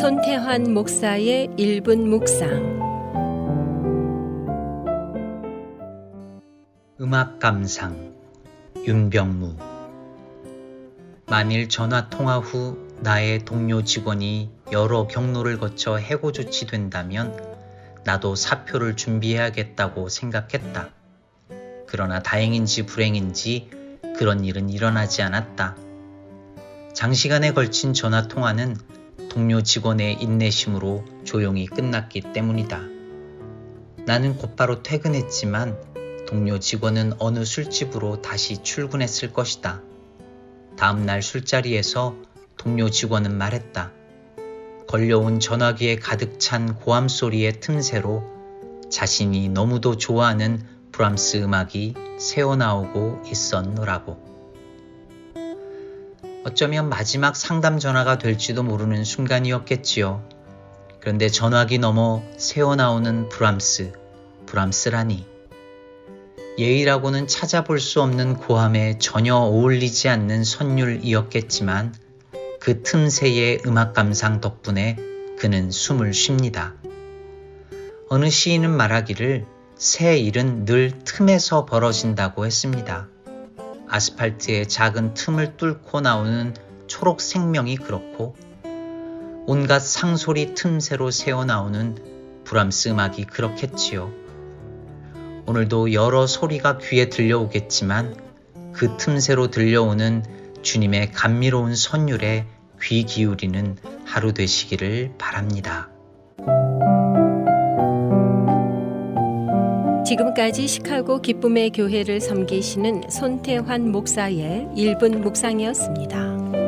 손태환 목사의 1분 묵상 음악 감상 윤병무 만일 전화 통화 후 나의 동료 직원이 여러 경로를 거쳐 해고 조치된다면 나도 사표를 준비해야겠다고 생각했다. 그러나 다행인지 불행인지 그런 일은 일어나지 않았다. 장시간에 걸친 전화 통화는 동료 직원의 인내심으로 조용히 끝났기 때문이다. 나는 곧바로 퇴근했지만 동료 직원은 어느 술집으로 다시 출근했을 것이다. 다음 날 술자리에서 동료 직원은 말했다. 걸려온 전화기에 가득 찬 고함 소리의 틈새로 자신이 너무도 좋아하는 브람스 음악이 새어나오고 있었노라고. 어쩌면 마지막 상담 전화가 될지도 모르는 순간이었겠지요. 그런데 전화기 넘어 새어나오는 브람스, 브람스라니. 예의라고는 찾아볼 수 없는 고함에 전혀 어울리지 않는 선율이었겠지만 그 틈새의 음악 감상 덕분에 그는 숨을 쉽니다. 어느 시인은 말하기를 새 일은 늘 틈에서 벌어진다고 했습니다. 아스팔트의 작은 틈을 뚫고 나오는 초록 생명이 그렇고 온갖 상소리 틈새로 새어나오는 브람스 음악이 그렇겠지요. 오늘도 여러 소리가 귀에 들려오겠지만 그 틈새로 들려오는 주님의 감미로운 선율에 귀 기울이는 하루 되시기를 바랍니다. 지금까지 시카고 기쁨의 교회를 섬기시는 손태환 목사의 1분 묵상이었습니다.